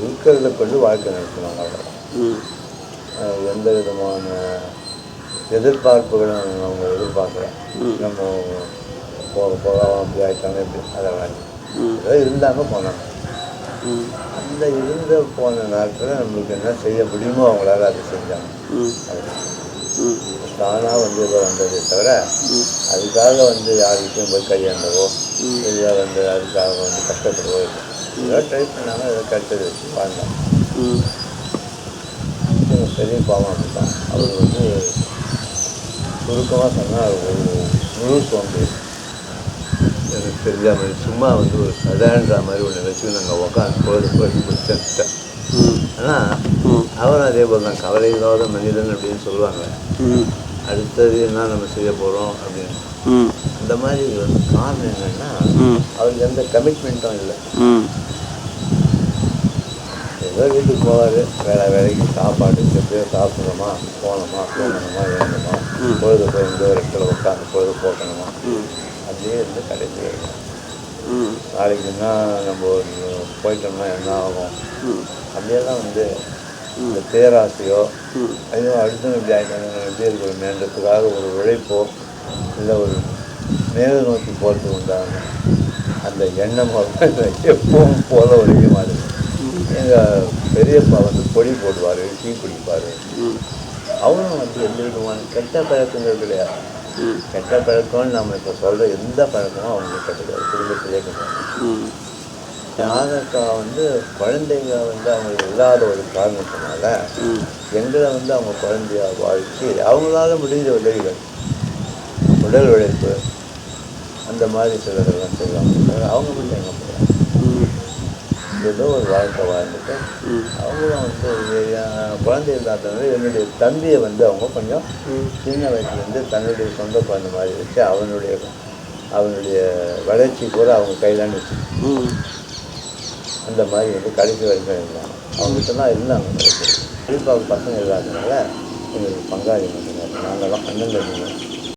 இருக்கிறத கொண்டு வாழ்க்கை நடத்தணும் ம். அஹ் எந்த விதமான எதிர்பார்ப்புகளும் அவங்க எதிர்பார்க்கல. ம். நம்ம போக போக அப்படி ஆயிட்டாங்க இப்படி அதை வேண்டாம் ம். ஏதோ இருந்தாங்க போனாங்க அந்த இருந்த போன நேரத்தில் நம்மளுக்கு என்ன செய்ய முடியுமோ அவங்களால அதை செஞ்சாங்க. தானாக வந்து ஏதோ வந்ததே தவிர அதுக்காக வந்து யாருக்கிட்டையும் போய் கையாண்டவோ. இல்லை வந்து அதுக்காக வந்து கஷ்டப்படவோ இல்லை ஏதோ ட்ரை பண்ணாங்க ஏதோ கிடைச்சது எங்க பெரிய பாவம் அப்படித்தான் அவர் வந்து சுருக்கமாக சொன்னால் ஒரு முழு சோம்பு எனக்கு தெரியாமல் சும்மா வந்து ஒரு கதைன்ற மாதிரி ஒன்று வச்சு நாங்கள் உட்காந்து பொழுது போய் ம். ஆனால் அவரும் அதே போல் தான் கவலை இல்லாத மனிதன் அப்படின்னு சொல்லுவாங்க அடுத்தது என்ன நம்ம செய்ய போகிறோம் அப்படின்னு. அந்த மாதிரி வந்து காரணம் என்னென்னா அவருக்கு எந்த கமிட்மெண்ட்டும் இல்லை. ஏதோ வீட்டுக்கு போவார் வேலை வேலைக்கு சாப்பாடு எப்படியோ சாப்பிடணுமா போகணுமா தூங்கணுமா இறங்கணுமா ம். பொழுது போய் இந்த ஒரு இடத்துல உட்காந்து பொழுது போக்கணுமா? அப்படியே இருந்து கடைசி வரைக்கும். ம். நாளைக்கு என்ன நம்ம ஒரு போயிட்டோம்னா என்ன ஆகும்? அப்படியெல்லாம் வந்து இந்த பேராசையோ ஐயோ அடுத்தவங்க இப்படி ஆகிட்டாங்க எப்படி இருக்கணுமேன்றதுக்காக ஒரு உழைப்போ இல்லை ஒரு மேல் நோக்கி போகிறது உண்டான அந்த எண்ணம் எப்பவும் போல ஒரே மாதிரி. எங்கள் பெரியப்பா வந்து பொடி போடுவார் டீ குடிப்பார். அவரும் வந்து எந்த விதமான கெட்ட பழக்கங்கள் கிடையாது கெட்ட பழக்கம்னு நம்ம இப்போ சொல்கிற எந்த பழக்கமும் அவங்களுக்கு கிடையாது குடும்பத்திலே கிடையாது ஜாதகா வந்து குழந்தைங்க வந்து அவங்க இல்லாத ஒரு காரணத்தினால எங்களை வந்து அவங்க குழந்தையா வாழ்த்தி அவங்களால முடிஞ்ச உதவிகள் உடல் உழைப்பு அந்த மாதிரி சிலதெல்லாம் செய்வாங்க. அவங்க மட்டும் எங்கே போகிறாங்க ஏதோ ஒரு வாழ்க்கை வாழ்ந்துட்டு அவங்களும் வந்து குழந்தை இல்லாதவங்க என்னுடைய தம்பியை வந்து அவங்க கொஞ்சம் சின்ன வயசுலேருந்து தன்னுடைய சொந்த குழந்தை மாதிரி வச்சு அவனுடைய அவனுடைய வளர்ச்சி பூரா அவங்க கையிலான்னு வச்சு அந்த மாதிரி வந்து கடைசி வரைக்கும் இருந்தாங்க அவங்ககிட்ட தான் இருந்தாங்க குறிப்பாக பசங்க இல்லாதனால எங்களுக்கு பங்காளி மட்டும் நாங்கள்லாம் அண்ணன்